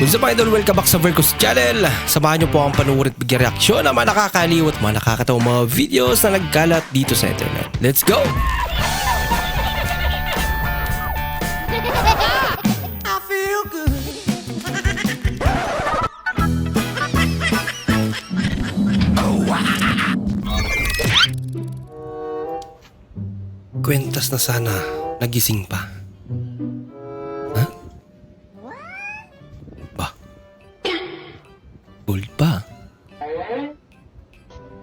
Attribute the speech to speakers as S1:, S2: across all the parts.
S1: What's up idol? Welcome back sa Vercos Channel. Samahan niyo po ang panuwid at bigyan reaksyon ng mga nakakaliw at mga nakakatawang mga videos na nagkalat dito sa internet. Let's go! Kwentas na sana nagising pa. Pa.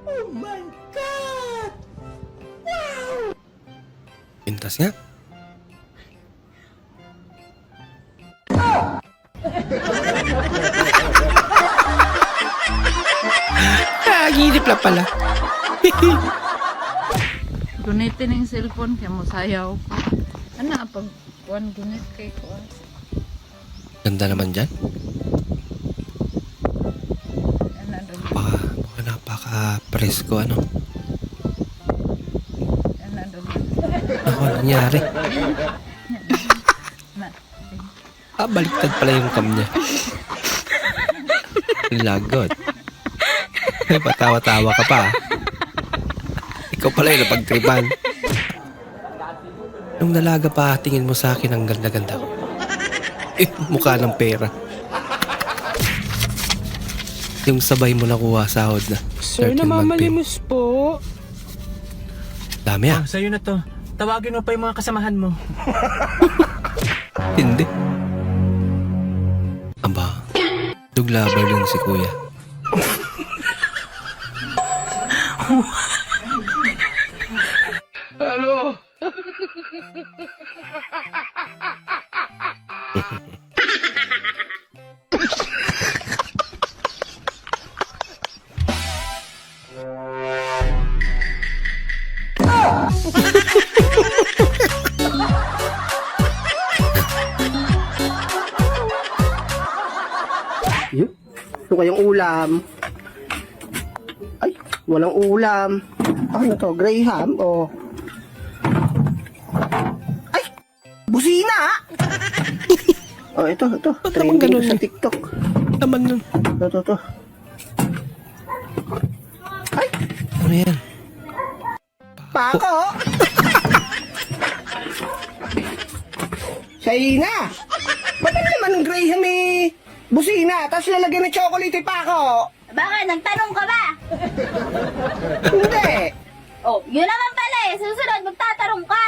S1: Oh my God! Wow! Kwentas nga. ah, ginip lang pala.
S2: Gunitin yung cellphone kaya mo sayaw pa. Ano pag one gunit kay ko.
S1: Ganda naman dyan.
S2: Ano rin.
S1: Baka, baka napaka-presko ano.
S2: Ano.
S1: Ako, ano nangyari?
S2: Na.
S1: Ah, baliktad pala yung cam niya. Lagot. Patawa-tawa ka pa. Ikaw pala yung napagtripan. Nung nalaga pa, tingin mo sa akin ang ganda-ganda ko. Eh, mukha ng pera. Yung sabay mo nakuha sahod na.
S3: Sir,
S1: 13 month pay.
S3: namamalimos po.
S1: Dami ah.
S3: Ah, sa'yo na to. Tawagin mo pa yung mga kasamahan mo.
S1: Hindi. Aba, duglabar lang si kuya.
S4: Yun. Ito kayong ulam. Ay, walang ulam. Ano to? Graham? O... Ay! Busina! oh, ito, ito.
S1: Ba't naman
S4: Trending
S1: ganun
S4: to sa
S1: eh?
S4: TikTok.
S1: Naman nun.
S4: Ito, ito, ito. Ay!
S1: Ano yan?
S4: Pako! Shaina! Ba't ano naman ng Graham eh? Busina, tapos lalagyan ng chocolate pa ako.
S5: Bakit? Nagtanong ka ba?
S4: Hindi.
S5: Oh, yun naman pala eh. Susunod, magtatanong ka.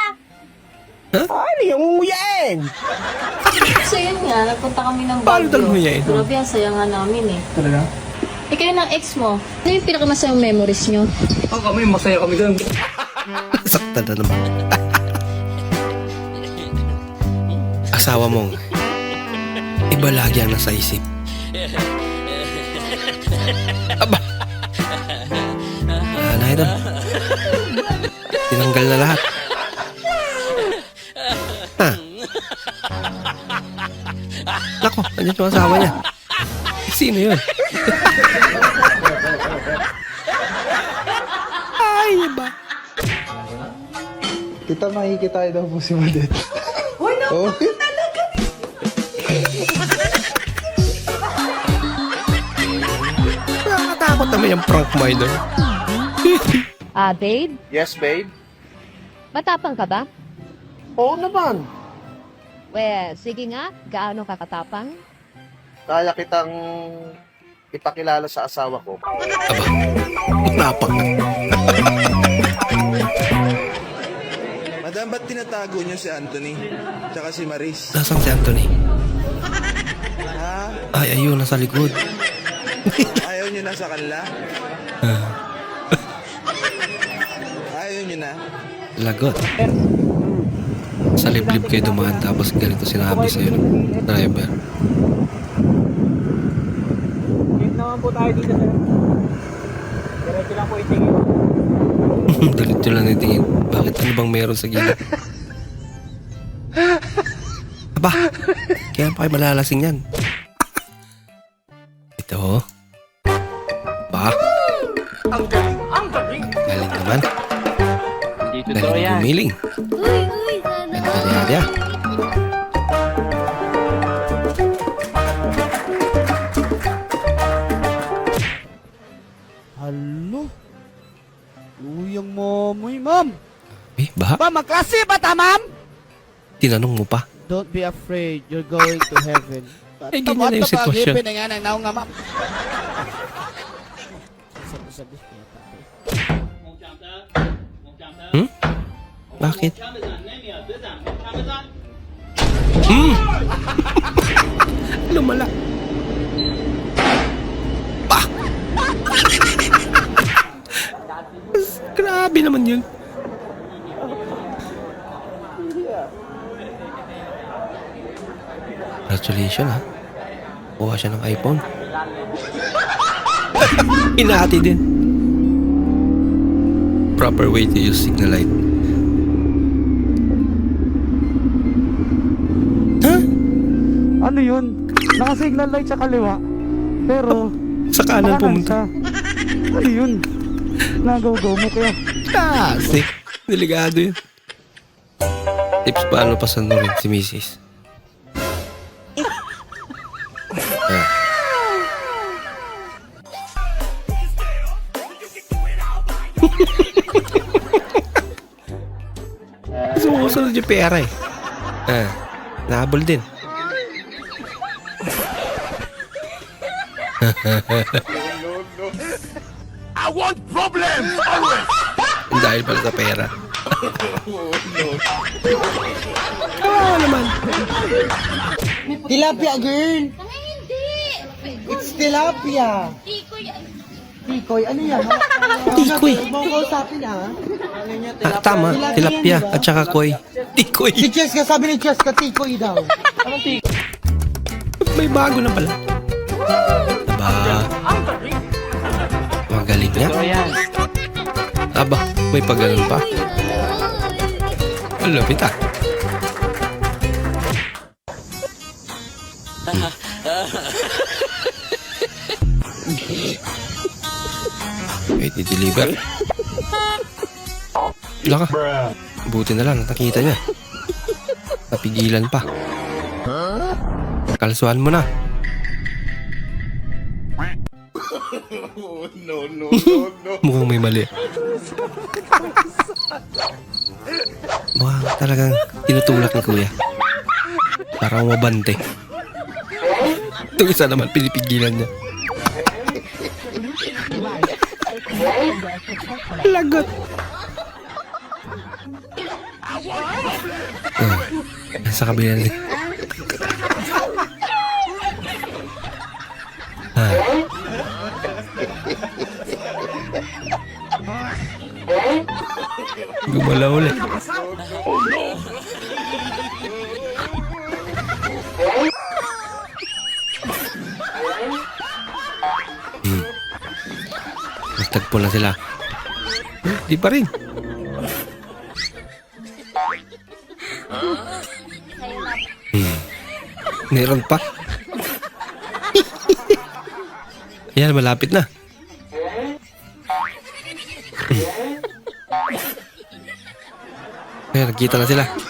S4: Ano yung umuyain?
S6: So yun nga, nagpunta kami ng
S1: Paano
S6: Baguio.
S1: talaga ito?
S6: Grabe, ang saya nga namin eh.
S4: Talaga?
S6: Eh kayo ng ex mo, ano yung pinakamasayang memories nyo?
S3: Oh, kami, masaya kami doon.
S1: Sakta na naman. Asawa mong iba lagi ang nasa isip. Aba! Wala na ito. Tinanggal na lahat. Ha? Nako, andyan yung asawa niya. Sino yun? Ay, iba.
S7: Tita, makikita daw po si Madet. No, talaga.
S1: Nakakatakot naman yung prank minor.
S8: Ah, babe?
S7: Yes, babe?
S8: Matapang ka ba?
S4: Oo naman.
S8: Well, sige nga, gaano ka katapang?
S7: Kaya kitang ipakilala sa asawa ko.
S1: Aba, napak na.
S9: Madam, ba't tinatago niyo si Anthony? Tsaka si Maris?
S1: Nasaan si Anthony?
S9: Ha?
S1: Ay, ayun, nasa likod.
S9: Niyo na sa kanila? Ayaw niyo na?
S1: Lagot. Sa liblib kayo dumaan tapos ganito sinabi sa'yo ng driver.
S3: Wait naman po tayo dito, sir. Diretso lang po itingin.
S1: Diretso lang nitingin. Bakit ano bang meron sa gilid? Aba, kaya pa kayo malalasing yan. Ito. hiling. Uy, uy, sana. Hadi, hadi, hadi.
S5: Halo? Luyang mamoy,
S1: ma'am. Eh, baha?
S3: Ma'am, maklase ba ta, ma'am?
S1: Tinanong mo pa.
S3: Don't be afraid. You're going to heaven.
S1: Eh, ganyan na yung sitwasyon.
S3: Tumot na nga ng naong nga, ma'am. Sabi-sabi.
S1: Hmm? Bakit? Hmm! Lumala. Pa! Grabe naman yun. Congratulations ha. Kuha siya ng iPhone. Hinati din. Proper way to use signal light. Ha?
S3: Ano yun? Naka-signal light sa kaliwa. Pero,
S1: Sa kanan pumunta.
S3: Ano yun? Nagaw-gaw mo kaya.
S1: Classic. Delikado yun. Tips paano pasanurin si Mrs. Ah. Sumusunod yung pera eh. Ah. Nahabol din. Dahil pala sa pera. Ah, naman.
S4: Tilapia, girl!
S5: Ay, hindi!
S4: It's tilapia!
S5: Tikoy,
S4: Tikoy, ano yan?
S1: Tikoy.
S4: Huwag mo kausapin, ha?
S1: Ah, tama. Tilapia at saka koy. Tikoy.
S4: Si Cheska, sabi ni Cheska, tikoy daw.
S1: May bago na pala. Aba. Magaling niya. Aba, may pagganon pa. Ang lapit ah. Wait, i-deliver. Wala ka. Buti na lang, nakita niya. Napigilan pa. Kalsuhan mo na.
S9: No, no, no, no.
S1: Mukhang may mali. Mukhang talagang tinutulak ni kuya. Para mabante. Itong isa naman, pinipigilan niya. Lagot. Oh, sa kabila din. Ah. Gumalaw ulit. Hmm. Nagtagpo na sila. Hmm, Di pa rin. Hmm. Meron pa. Yan, malapit na. Ayan, nagkita na sila.